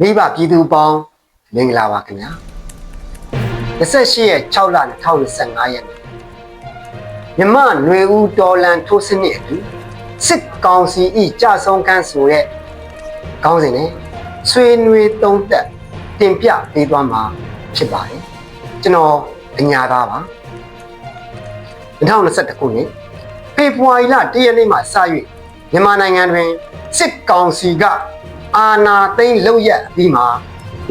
မိဘပြည်သူပေါင်းမင်္ဂလာပါခင်ဗျာ28ရက်6လ2025ရက်နေ့မြမຫນွေဦးတော်လန်ထိုးစနစ်အတူစစ်ကောင်စီဤကြဆုံးကန်းဆိုတဲ့ခေါင်းစဉ်နဲ့ဆွေးနွေးသုံးသက်တင်ပြပေးသွားမှာဖြစ်ပါတယ်ကျွန်တော်အညာသားပါ2021ခုနှစ်ဖေဖော်ဝါရီလ1ရက်နေ့မှာစ၍မြန်မာနိုင်ငံတွင်စစ်ကောင်စီက အာဏာသိမ်းလုပ်ရက်ပြီးမှာ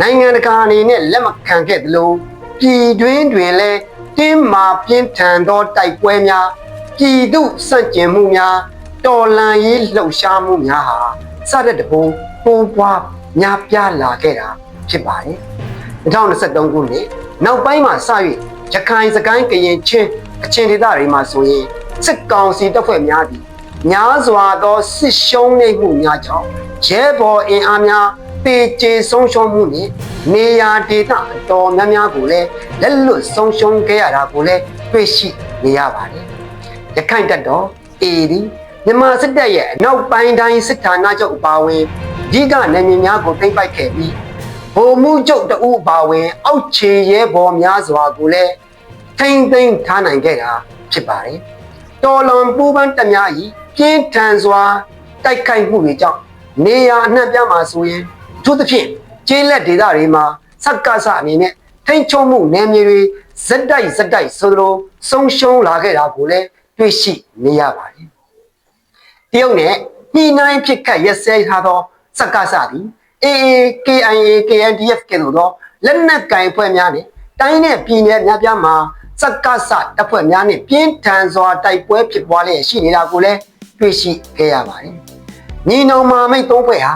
နိုင်ငံတကာအနေနဲ့လက်မခံခဲ့သလိုပြည်တွင်းတွင်လည်းတင်းမာပြင်းထန်သောတိုက်ပွဲများပြည်သူစန့်ကျင်မှုများတော်လှန်ရေးလှုပ်ရှားမှုများဟာစတဲ့တပုံပုံပွားများပြားလာခဲ့တာဖြစ်ပါတယ်2023ခုနှစ်နောက်ပိုင်းမှာစ၍ရခိုင်စကိုင်းကရင်ချင်းအချင်းဒေသတွေမှာဆိုရင်စစ်ကောင်စီတပ်ဖွဲ့များသည်များစွာသောစစ်ရှုံးနေမှုများကြောင့် ရဲဘော်အင်အားများပေကျေဆုံးရှုံးမှုနှင့်နေရာဒေသအတော်များများကိုလည်းလက်လွတ်ဆုံးရှုံးခဲ့ရတာကိုလည်းတွေ့ရှိနေရပါတယ်။ရခိုင်တပ်တော် AD မြန်မာစစ်တပ်ရဲ့အနောက်ပိုင်းတိုင်းစစ်ဌာနချုပ်အပါအဝင်အဓိကနေမြေများကိုသိမ်းပိုက်ခဲ့ပြီးဗိုလ်မှူးချုပ်တအုပ်အပါအဝင် အောက်ခြေရဲဘော်များစွာကိုလည်းထိမ့်သိမ်းထားနိုင်ခဲ့တာဖြစ်ပါတယ်။တော်လွန်ပူပန်းတများဤပြင်းထန်စွာတိုက်ခိုက်မှုတွေကြောင့် နေရာအနှံ့ပြားမှာဆိုရင်အထူးသဖြင့်ကျေးလက်ဒေသတွေမှာစက္ကစအနေနဲ့ထိမ့်ချုံမှုနယ်မြေတွေဇက်တိုက်ဇက်တိုက်ဆိုသလိုဆုံးရှုံးလာခဲ့တာကိုလည်းတွေ့ရှိနေရပါတယ်။တရုတ်နဲ့ညှိနှိုင်းဖြစ်ခတ်ရက်စဲထားသောစက္ကစသည် AA KIA KNDF ကဲ့သို့သောလက်နက်ကင်ဖွဲ့များနဲ့တိုင်းနဲ့ပြည်နယ်များပြားမှာစက္ကစတပ်ဖွဲ့များနဲ့ပြင်းထန်စွာတိုက်ပွဲဖြစ်ပွားလျက်ရှိနေတာကိုလည်းတွေ့ရှိခဲ့ရပါတယ်။ ညီနောင်မာမိတ်သုံးဖွဲ့ဟာ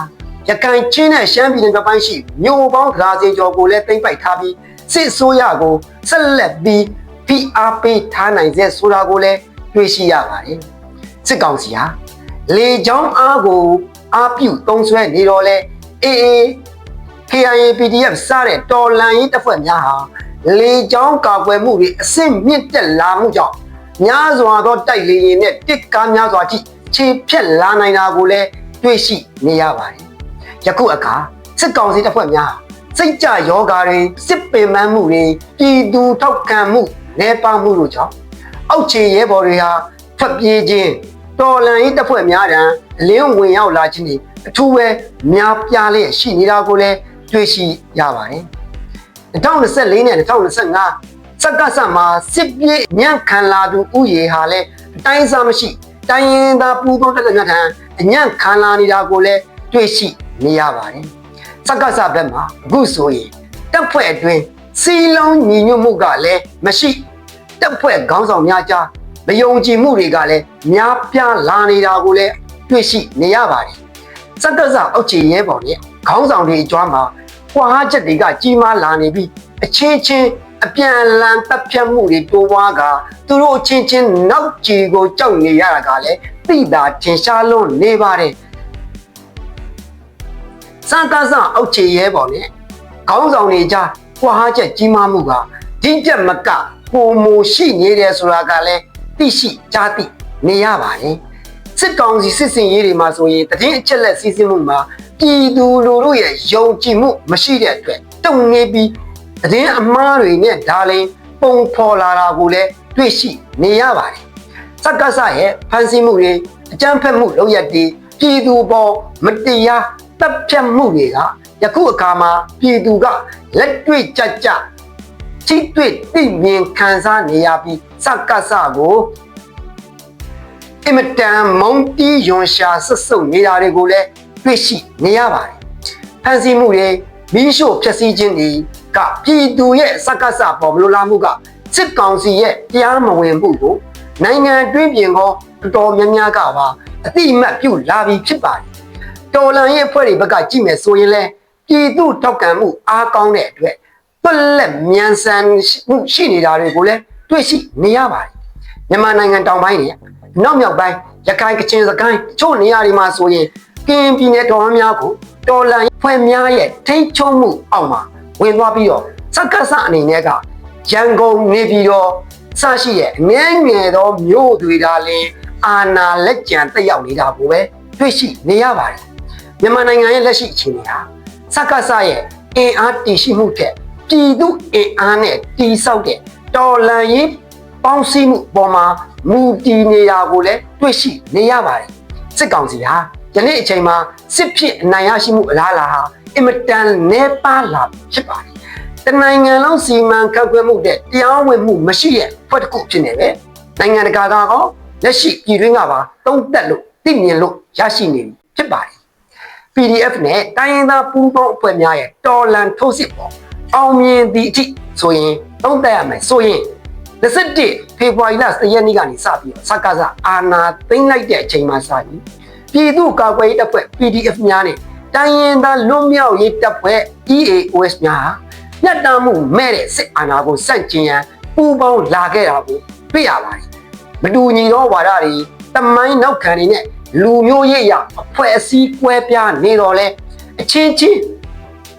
ရခိုင်ချင်းနဲ့ရှမ်းပြည်နယ်တစ်ပိုင်းရှိမြို့ပေါင်းဒရာစင်ကျော်ကိုလည်းသိမ်းပိုက်ထားပြီးစစ်ဆိုးရကိုဆက်လက်ပြီးဖိအားပေးထားနိုင်စေဆိုတာကိုလည်းတွေ့ရှိရပါတယ်။စစ်ကောင်စီဟာလေကြောင်းအားကိုအားပြုသုံးစွဲနေတော့လဲ AA KIA PDF စတဲ့တော်လန်ရေးတပ်ဖွဲ့များဟာလေကြောင်းကာကွယ်မှုတွေအဆင့်မြင့်တက်လာမှုကြောင့်များစွာသောတိုက်လေယာဉ်နဲ့တစ်ကားများစွာထိခြေဖြတ်လာနိုင်တာကိုလည်း တွေ့ရှိနေရပါတယ်။ယခုအခါစစ်ကောင်စီတပ်ဖွဲ့များစိတ်ကြယောဂါတွေစစ်ပင်ပန်းမှုတွေပြည်သူထောက်ခံမှုနေပါမှုတို့ကြောင့်အောက်ခြေရဲဘော်တွေဟာထွက်ပြေးခြင်းတော်လန်ရေးတပ်ဖွဲ့များတံအလင်းဝင်ရောက်လာခြင်းတွေအထူးပဲများပြားလျက်ရှိနေတာကိုလည်းတွေ့ရှိရပါတယ်။2024နဲ့2025စက္ကစမှာစစ်ပြေးညံ့ခံလာသူဥယေဟာလည်းအတိုင်းစားမရှိတိုင်းရင်းသားပူးပေါင်းတက်တဲ့ထံ အညံ့ခံလာနေတာကိုလည်းတွေ့ရှိနေရပါတယ်။စက္ကစဘက်မှာအခုဆိုရင်တပ်ဖွဲ့အတွင်းစီလုံးညီညွတ်မှုကလည်းမရှိတပ်ဖွဲ့ခေါင်းဆောင်များကြားမယုံကြည်မှုတွေကလည်းများပြားလာနေတာကိုလည်းတွေ့ရှိနေရပါတယ်။စက္ကစအောက်ခြေရဲဘော်ရဲ့ခေါင်းဆောင်တွေအကြွားမှာကွာဟချက်တွေကကြီးမားလာနေပြီးအချင်းချင်း အပြန်အလှန်တပ်ဖြတ်မှုတွေတိုးပွားကသူတို့အချင်းချင်းနောက်ကြည်ကိုကြောက်နေရတာကလည်းသိတာထင်ရှားလွန်းနေပါတယ်စံကားစအောက်ခြေရဲဘော်နဲ့ခေါင်းဆောင်တွေကြားကွာဟချက်ကြီးမားမှုကဒီပြက်မကပုံမူရှိနေတယ်ဆိုတာကလည်းသိရှိကြားသိနေရပါတယ်စစ်ကောင်စီစစ်စင်ရေးတွေမှာဆိုရင်တည်င်းအချက်လက်စီးဆင်းမှုမှာပြည်သူလူထုရဲ့ယုံကြည်မှုမရှိတဲ့အတွက်တုံနေပြီး တည်င်းအမားတွေနဲ့ဒါလင်းပုံဖော်လာတာကိုလည်းတွေ့ရှိနေရပါတယ်စက္ကစရဲ့ဖန်ဆီးမှုတွေအကြမ်းဖက်မှုလုပ်ရက်တွေပြည်သူပေါ်မတရားတပ်ဖြတ်မှုတွေကယခုအခါမှာပြည်သူကလက်တွေ့ကြကြထိတွေ့သိမြင်ခံစားနေရပြီးစက္ကစကိုအင်မတန်မုံတီးယွန်ရှာဆွတ်ဆုပ်နေတာတွေကိုလည်းတွေ့ရှိနေရပါတယ်။ဖန်ဆီးမှုတွေမိရှို့ဖျက်ဆီးခြင်းတွေ ကပြည်သူရဲ့စက္ကစပေါ်မလိုလားမှုကစစ်ကောင်စီရဲ့တရားမဝင်မှုကိုနိုင်ငံတွင်းပြင်ကောတော်တော်များများကပါအတိအမှတ်ပြုလာပြီးဖြစ်ပါတယ်။တော်လန်ရဲ့အဖွဲ့တွေဘက်ကကြည့်မယ်ဆိုရင်လည်းပြည်သူထောက်ခံမှုအားကောင်းတဲ့အတွက်တွက်လက်မြန်ဆန်မှုရှိနေတာတွေကိုလည်းတွေ့ရှိနေရပါတယ်။မြန်မာနိုင်ငံတောင်ပိုင်းတွေနောက်မြောက်ပိုင်းရခိုင်ကချင်စကိုင်းချို့နေရာတွေမှာဆိုရင်ကင်းပြည်နယ်တော်များကိုတော်လန်ဖွဲ့များရဲ့ထိတ်ချုံမှုအောက်မှာ ဝင်သွားပြီးတော့စက္ကစအနေနဲ့ကရန်ကုန်နေပြီးတော့စရှိရဲ့အငဲငယ်သောမြို့တွေကလည်းအာနာလက်ကြံတက်ရောက်နေတာကိုပဲတွေ့ရှိနေရပါတယ်မြန်မာနိုင်ငံရဲ့လက်ရှိအခြေအနေဟာစစက္ကစရဲ့အင်အားတည်ရှိမှုထက်ပြည်သူအင်အားနဲ့တည်ဆောက်တဲ့တော်လန်ရေးပေါင်းစည်းမှုပေါ်မှာမူတည်နေတာကိုလည်းတွေ့ရှိနေရပါတယ်စစ်ကောင်စီဟာယနေ့အချိန်မှာစစ်ဖြစ်အနိုင်ရရှိမှုအလားအလာဟာ အင်မတန်နေပါလာဖြစ်ပါတယ်တနိုင်ငံလုံးစီမံခန့်ခွဲမှုတဲ့တရားဝင်မှုမရှိတဲ့ဖွဲ့တစ်ခုဖြစ်နေပဲနိုင်ငံတကာကကောလက်ရှိပြည်တွင်းကပါတုံးတက်လို့သိမြင်လို့ရရှိနေပြီဖြစ်ပါတယ် PDF နဲ့တိုင်းရင်းသားပူးပေါင်းအဖွဲ့များရဲ့တော်လန်ထိုးစစ်ပေါ်အောင်မြင်သည့်အထိဆိုရင်သုံးသပ်ရမယ်ဆိုရင်21ဖေဖော်ဝါရီလ10ရက်နေ့ကနေစပြီးတော့စက္ကစအာဏာသိမ်းလိုက်တဲ့အချိန်မှစပြီးပြည်သူ့ကာကွယ်ရေးတပ်ဖွဲ့ PDF များနဲ့ တိုင်းရင်းသားလွတ်မြောက်ရေးတပ်ဖွဲ့ EAOS များဟာညှက်တမ်းမှုမဲ့တဲ့စစ်အာဏာကိုစန့်ကျင်ရန်ပူးပေါင်းလာခဲ့တာကိုတွေ့ရပါတယ်မတူညီသောဝါဒတွေတမိုင်းနောက်ခံတွေနဲ့လူမျိုးရေးအရအဖွဲ့အစည်းကွဲပြားနေတော့လဲအချင်းချင်း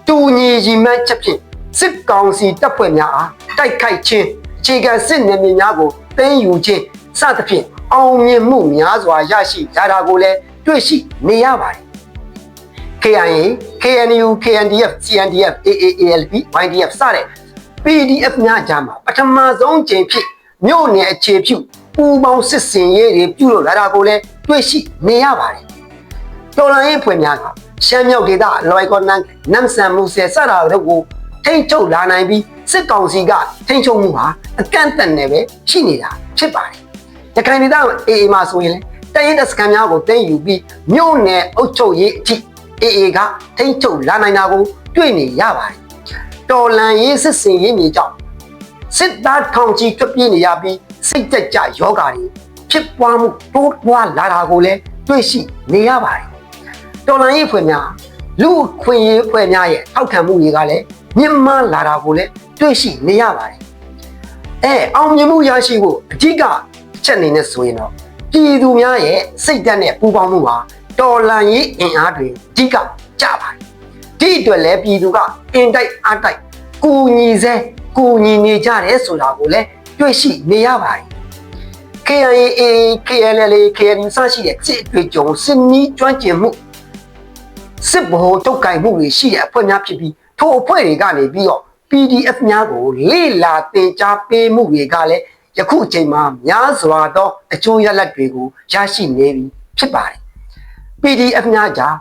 တူညီရီမှန်းချက်ဖြင့်စစ်ကောင်စီတပ်ဖွဲ့များအားတိုက်ခိုက်ခြင်းအခြေခံစစ်နယ်မြေများကိုသိမ်းယူခြင်းစသဖြင့်အောင်မြင်မှုများစွာရရှိကြတာကိုလည်းတွေ့ရှိနေရပါတယ် KIA, KNU, KNDF, CNDF, AAALP, YDF စတဲ့ PDF များကြားမှာပထမဆုံးချိန်ဖြစ်မြို့နယ်အခြေပြုပူပေါင်းစစ်စင်ရေးတွေပြုလုပ်လာတာကိုလည်းတွေ့ရှိနေရပါတယ်။တော်လိုင်းရေးဖွဲ့များကရှမ်းမြောက်ဒေသလွိုင်ကော်နန်းနမ်ဆန်မူဆယ်စတာတို့ကိုထိန်းချုပ်လာနိုင်ပြီးစစ်ကောင်စီကထိန်းချုပ်မှုဟာအကန့်အသတ်နဲ့ပဲရှိနေတာဖြစ်ပါတယ်။ရခိုင်ဒေသအေအေမှာဆိုရင်လည်းတရင်တစကန်များကိုတင်းယူပြီးမြို့နယ်အုပ်ချုပ်ရေးအထိ အေအေကထိန်းချုပ်လာနိုင်တာကိုတွေ့နေရပါတယ်။တော်လန်ရေးစစ်စင်ရေးမြေကြောင့်စစ်သားထောင်ချီထွက်ပြေးနေရပြီးစိတ်ကြကြယောဂါတွေဖြစ်ပွားမှုတိုးပွားလာတာကိုလည်းတွေ့ရှိနေရပါတယ်။တော်လန်ရေးဖွဲ့များလူခွင့်ရေးဖွဲ့များရဲ့ထောက်ခံမှုတွေကလည်းမြင့်မားလာတာကိုလည်းတွေ့ရှိနေရပါတယ်။အဲအောင်မြင်မှုရရှိဖို့အဓိကအချက်အနေနဲ့ဆိုရင်တော့ပြည်သူများရဲ့စိတ်ဓာတ်နဲ့ပူးပေါင်းမှုဟာ တော်လန်ရေးအင်အားတွေအဓိကကြပါတယ်။ဒီအတွက်လည်းပြည်သူကအင်တိုက်အားတိုက်ကူညီစေကူညီနေကြတယ်ဆိုတာကိုလည်းတွေ့ရှိနေရပါတယ်။ KIA KLLA KNU စရှိတဲ့စစ်အတွေ့အကြုံစစ်နီးကျွမ်းကျင်မှုစစ်ဗဟိုတုတ်ကင်မှုတွေရှိတဲ့အဖွဲ့များဖြစ်ပြီးထိုအဖွဲ့တွေကနေပြီးတော့ PDF များကိုလေ့လာသင်ကြားပေးမှုတွေကလည်းယခုအချိန်မှာများစွာသောအကျိုးရလဒ်တွေကိုရရှိနေပြီဖြစ်ပါတယ်။ PDF များကြား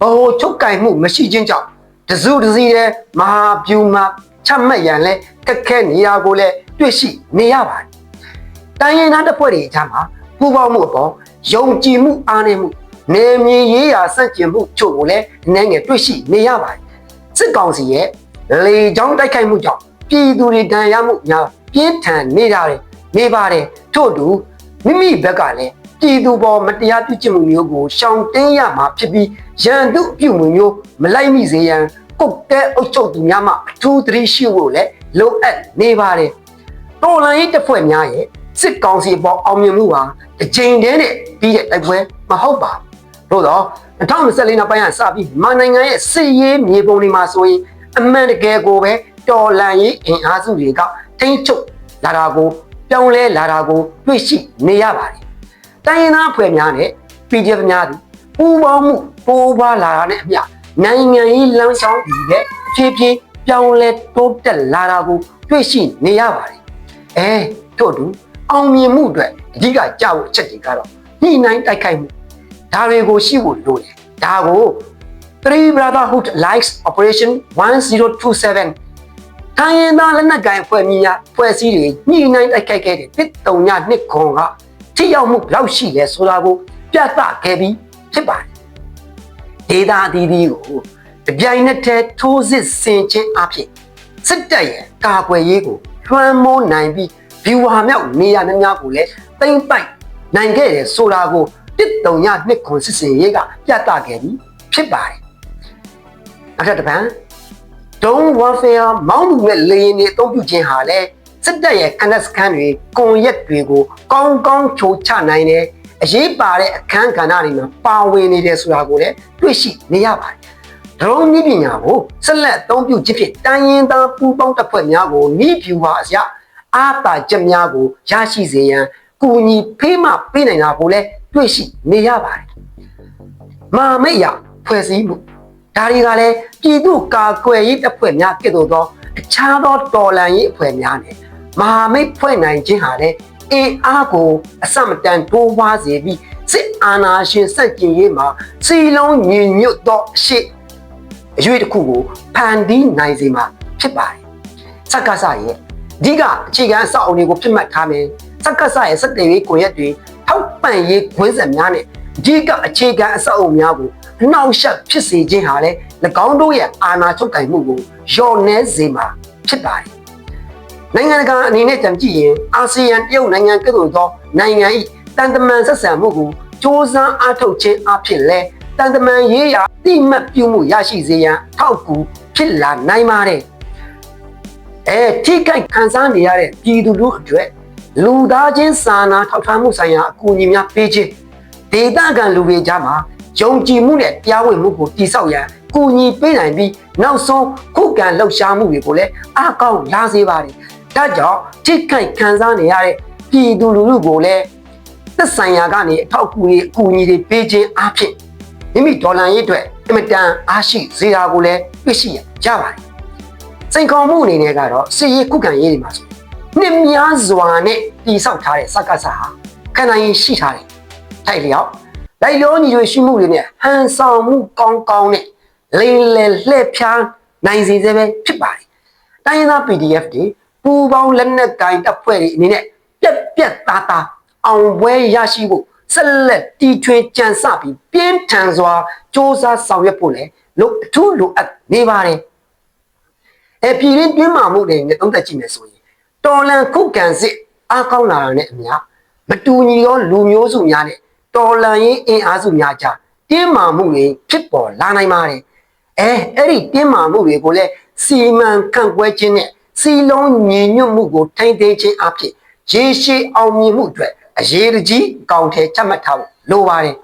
ဗဟိုချုပ်ကင်မှုမရှိခြင်းကြောင့်တစုတစည်းတဲ့မဟာဗျူမှာချမှတ်ရန်လဲကက်ခဲနေရကိုလည်းတွေ့ရှိနေရပါတယ်။တိုင်းရင်းသားတပ်ဖွဲ့တွေအကြားမှာပူးပေါင်းမှုအပေါ်ယုံကြည်မှုအားနည်းမှုနေမြေရေးရာစန့်ကျင်မှုချို့ကိုလည်းအနေငယ်တွေ့ရှိနေရပါတယ်။စစ်ကောင်စီရဲ့လေကြောင်းတိုက်ခိုက်မှုကြောင့်ပြည်သူတွေဒဏ်ရာမှုများပြင်းထန်နေကြတယ်နေပါတယ်ထို့တူမိမိဘက်ကလည်း ပြည်သူပေါ်မတရားပြုကျင့်မှုမျိုးကိုရှောင်တင်းရမှာဖြစ်ပြီးရန်သူအပြုမှုမျိုးမလိုက်မိစေရန်ကုတ်တဲအုပ်ချုပ်သူများမှအထူးသတိရှိဖို့လည်းလိုအပ်နေပါတယ်တော်လန်ရေးတပ်ဖွဲ့များရဲ့စစ်ကောင်စီပေါ်အောင်မြင်မှုဟာတစ်ချိန်တည်းနဲ့ပြီးတဲ့တိုက်ပွဲမဟုတ်ပါဘူးသို့တော့2024နောက်ပိုင်းကစပြီးမြန်မာနိုင်ငံရဲ့စစ်ရေးမြေပုံတွေမှာဆိုရင်အမှန်တကယ်ကိုပဲတော်လန်ရေးအင်အားစုတွေကထိန်းချုပ်လာတာကိုပြောင်းလဲလာတာကိုတွေ့ရှိနေရပါတယ်။ တိုင်းရင်းသားဖွဲ့များနဲ့ PDF များသည်ပူးပေါင်းမှုပိုးပွားလာတာနဲ့အမျှနိုင်ငံရေးလမ်းဆောင်ပြီးတဲ့ဖြည်းဖြည်းပြောင်းလဲတိုးတက်လာတာကိုတွေ့ရှိနေရပါတယ်။အဲထို့တူအောင်မြင်မှုအတွက်အဓိကကြောက်အချက်တွေကတော့ညှိနှိုင်းတိုက်ခိုက်မှုဒါတွေကိုရှိဖို့လိုတယ်။ဒါကို Three Brotherhood Likes Operation 1027တိုင်းရင်းသားလက်နက်ကိုင်ဖွဲ့မြများဖွဲ့စည်းတွေညှိနှိုင်းတိုက်ခိုက်ခဲ့တဲ့တစ်တုံညနှစ်ခွန်က ထိရောက်မှုဘယ်လောက်ရှိလဲဆိုတာကိုပြသခဲ့ပြီးဖြစ်ပါတယ်။ဒေတာအသီးသီးကိုတပြိုင်နက်တည်းထိုးစစ်ဆင်ခြင်းအဖြစ်စစ်တပ်ရဲ့ကာကွယ်ရေးကိုလွှမ်းမိုးနိုင်ပြီးဘီဝါမြောက်နေရာများများကိုလည်းတိမ့်ပိုက်နိုင်ခဲ့တယ်ဆိုတာကိုတစ်တုံညနှစ်ခွန်စစ်စင်ရေးကပြသခဲ့ပြီးဖြစ်ပါတယ်။နောက်ထပ်တစ်ပံ Don't warfare မောင်းသူမဲ့လေရင်တွေအသုံးပြုခြင်းဟာလည်း စစ်တပ်ရဲ့ခန္ဓာစခန်းတွေကွန်ရက်တွေကိုကောင်းကောင်းချိုချနိုင်တယ်အရေးပါတဲ့အခန်းကဏ္ဍတွေမှာပါဝင်နေတယ်ဆိုတာကိုလည်းတွေ့ရှိနေရပါတယ်ဒရုန်းနည်းပညာကိုဆက်လက်အသုံးပြုခြင်းဖြင့်တိုင်းရင်းသားပူးပေါင်းတပ်ဖွဲ့များကိုနီးဖြူပါအရာအာတာချက်များကိုရရှိစေရန်ကူညီဖေးမှပေးနိုင်တာကိုလည်းတွေ့ရှိနေရပါတယ်မာမိတ်ရဖွဲ့စည်းမှုဒါတွေကလည်းပြည်သူ့ကာကွယ်ရေးတပ်ဖွဲ့များကဲ့သို့သောအခြားသောတော်လှန်ရေးအဖွဲ့များနဲ့ မဟာမိတ်ဖွဲ့နိုင်ခြင်းဟာလည်းအင်အားကိုအစမတန်တိုးပွားစေပြီးစစ်အာဏာရှင်စက်ကျင်ရေးမှာစီလုံးညီညွတ်သောအရှိအရွေးတစ်ခုကိုဖန်တီးနိုင်စေမှာဖြစ်ပါတယ်စက္ကစရဲ့အဓိကအခြေခံအဆောက်အအုံတွေကိုပြတ်မှတ်ထားမယ်စက္ကစရဲ့စက်တေရေးကွန်ရက်တွေထောက်ပံ့ရေးခွင့်ဆက်များနဲ့အဓိကအခြေခံအဆောက်အအုံများကိုအနှောင့်အယှက်ဖြစ်စေခြင်းဟာလည်း၎င်းတို့ရဲ့အာဏာချုပ်ကိုင်မှုကိုလျော့နှဲစေမှာဖြစ်ပါတယ် နိုင်ငံတကာအနေနဲ့ကြံကြည့်ရင်အာဆီယံတရုတ်နိုင်ငံကဲ့သို့သောနိုင်ငံ၏တန်တမန်ဆက်ဆံမှုကိုစ조사အားထုတ်ခြင်းအဖြစ်လဲတန်တမန်ရေးရာတိမှတ်ပြုမှုရရှိစေရန်အထောက်အကူဖြစ်လာနိုင်ပါတယ်အဲထိခိုက်ခံစားနေရတဲ့ပြည်သူတို့အတွက်လူသားချင်းစာနာထောက်ထားမှုဆိုင်ရာအကူအညီများပေးခြင်းဒေသခံလူတွေကြားမှာယုံကြည်မှုနဲ့တရားဝင်မှုကိုတည်ဆောက်ရန်ကူညီပေးနိုင်ပြီးနောက်ဆုံးခုခံလှုပ်ရှားမှုတွေကိုလည်းအကောင်းလာစေပါတယ်။ ဒါကြောင့်ထိခိုက်ခံစားနေရတဲ့ပြည်သူလူထုကိုလည်းသက်ဆိုင်ရာကနေအထောက်အကူတွေအကူအညီတွေပေးခြင်းအဖြစ်မိမိဒေါ်လာရေးအတွက်အမတန်အားရှိစေတာကိုလည်းသိရှိရကြပါတယ်။စိန်ခေါ်မှုအနေနဲ့ကတော့စစ်ရေးခုခံရေးတွေမှာဆိုနှစ်များစွာနဲ့တည်ဆောက်ထားတဲ့စက္ကစဟာခန္ဓာရင်ရှိထားတယ်။ထိုက်လျောက်လိုက်လောညီတွေရှိမှုတွေနဲ့ဟန်ဆောင်မှုကောင်းကောင်းနဲ့လိမ့်လေလှည့်ဖြားနိုင်စေစေပဲဖြစ်ပါတယ်။တိုင်းရင်းသား PDF တွေ ပူပေါင်းလက်နက်ကင်တပ်ဖွဲ့တွေအနေနဲ့ပြက်ပြက်သားသားအောင်ပွဲရရှိဖို့ဆက်လက်တီထွင်ကြံစပြီးပြင်းထန်စွာစ조사ဆောင်ရွက်ဖို့လည်းလို့အထူးလိုအပ်နေပါတယ်။အပြည်ရင်းပြင်းမာမှုတွေနဲ့သုံးသက်ကြည့်မယ်ဆိုရင်တော်လန်ခုခံစစ်အားကောင်းလာတာနဲ့အမျှမတူညီသောလူမျိုးစုများနဲ့တော်လန်ရေးအင်အားစုများကြားတင်းမာမှုတွေဖြစ်ပေါ်လာနိုင်ပါတယ်။အဲအဲ့ဒီတင်းမာမှုတွေကိုလည်းစီမံခန့်ခွဲခြင်းနဲ့ စီလုံးညီညွတ်မှုကိုထိန်းသိမ်းခြင်းအဖြစ်ရေရှည်အောင်မြင်မှုအတွက်အရေးကြီးအကောင့်ထဲချမှတ်ထားဖို့လိုပါတယ်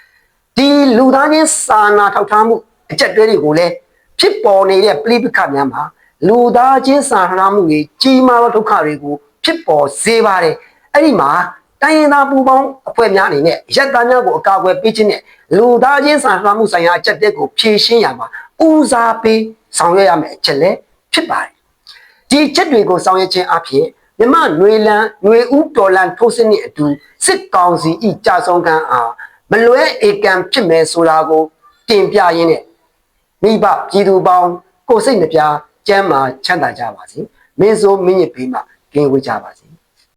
။ဒီလူသားချင်းစာနာထောက်ထားမှုအချက်တွေတွေကိုလည်းဖြစ်ပေါ်နေတဲ့ပြိပခတ်များမှာလူသားချင်းစာနာမှုတွေကြီးမားသောဒုက္ခတွေကိုဖြစ်ပေါ်စေပါတယ်။အဲ့ဒီမှာတိုင်းရင်းသားပူးပေါင်းအဖွဲ့များအနေနဲ့ရက်သားများကိုအကာအကွယ်ပေးခြင်းနဲ့လူသားချင်းစာနာမှုဆိုင်ရာအချက်တွေကိုဖြည့်ရှင်းရမှာဦးစားပေးဆောင်ရွက်ရမယ့်အချက်လည်းဖြစ်ပါတယ်။ ဒီချက်တွေကိုဆောင်ရွက်ခြင်းအပြင်မြမနွေလန်နွေဦးတော်လန်ထိုးစစ်နှင့်အတူစစ်ကောင်စီဤကြာဆုံးခံအားမလွဲဧကံဖြစ်မယ်ဆိုတာကိုတင်ပြရင်းနဲ့မိဘပြည်သူပေါင်းကိုစိတ်နှပြကျမ်းမာချမ်းသာကြပါစေမင်းစိုးမင်းရဲ့ဘေးမှာကင်းဝေးကြပါစေ